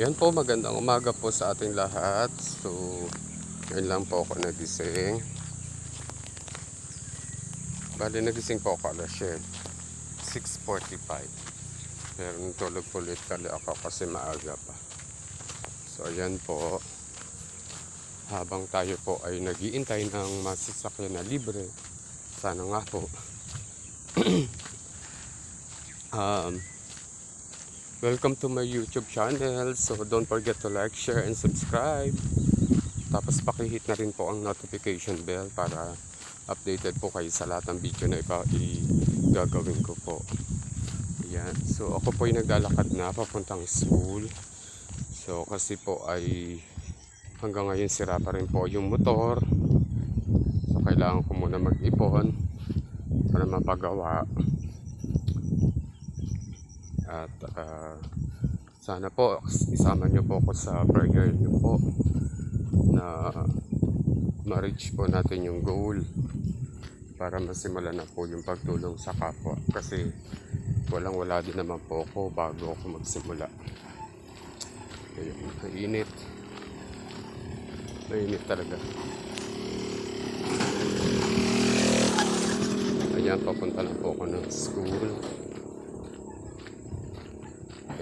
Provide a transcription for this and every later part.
Yan po, magandang umaga po sa ating lahat. So, ngayon lang po ako nagising. Bali, nagising po ako alas 6.45. Pero tulog ulit kali ako kasi maaga pa. So, ayan po. Habang tayo po ay nagiintay ng masasakyan na libre. Sana nga po. um, Welcome to my YouTube channel. So don't forget to like, share, and subscribe. Tapos pakihit na rin po ang notification bell para updated po kayo sa lahat ng video na ipa gagawin ko po. Ayan. So ako po ay naglalakad na papuntang school. So kasi po ay hanggang ngayon sira pa rin po yung motor. So kailangan ko muna mag-ipon para mapagawa. At ah, sana po isama niyo po ako sa prayer niyo po na ma-reach po natin yung goal para masimulan na po yung pagtulong sa kapwa. Kasi walang wala din naman po ako bago ako magsimula. Ayun, mainit. Mainit talaga. Ayan papunta na po ako ng school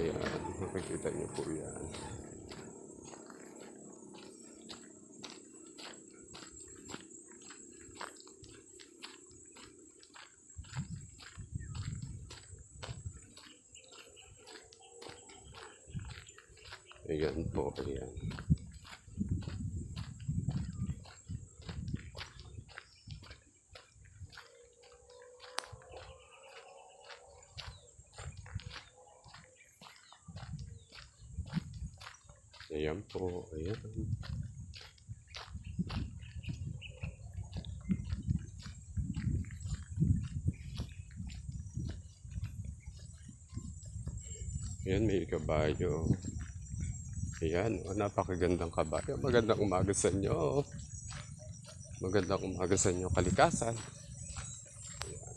Ayan, makikita niyo po yan. Ayan po, ayan. Ayan po, ayan. Ayan, may kabayo. Ayan, oh, napakagandang kabayo. Magandang umaga sa inyo. Magandang umaga sa inyo, kalikasan. Ayan.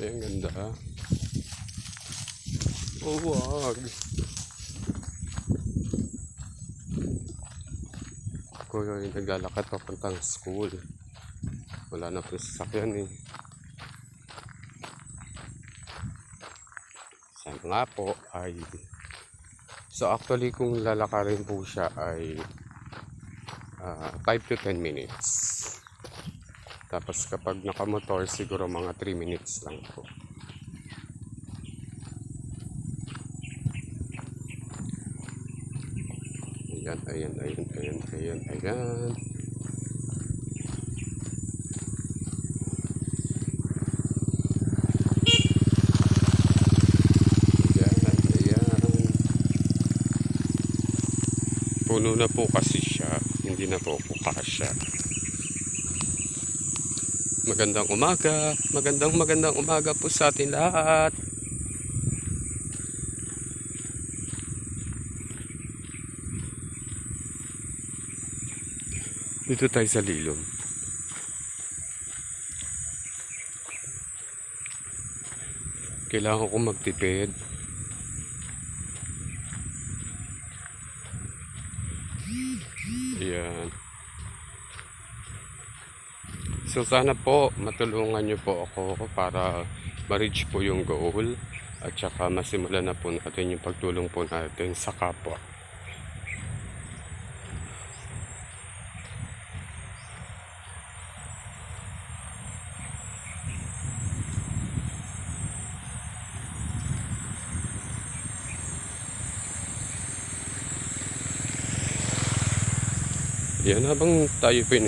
Ayan, ganda. Oh, wag. Ako yung naglalakad papuntang school. Wala na po sasakyan eh. Sana nga po ay... So actually kung lalakarin po siya ay ah, 5 to 10 minutes. Tapos kapag nakamotor siguro mga 3 minutes lang po. Ayan, ayan, ayan, ayan, ayan, ayan. Puno na po kasi siya. Hindi na po po kasya. Magandang umaga. Magandang magandang umaga po sa atin lahat. Dito tayo sa Lilom. Kailangan ko magtipid. Ayan. So sana po matulungan niyo po ako para ma-reach po yung goal at saka masimulan na po natin yung pagtulong po natin sa kapwa. Yan habang tayo po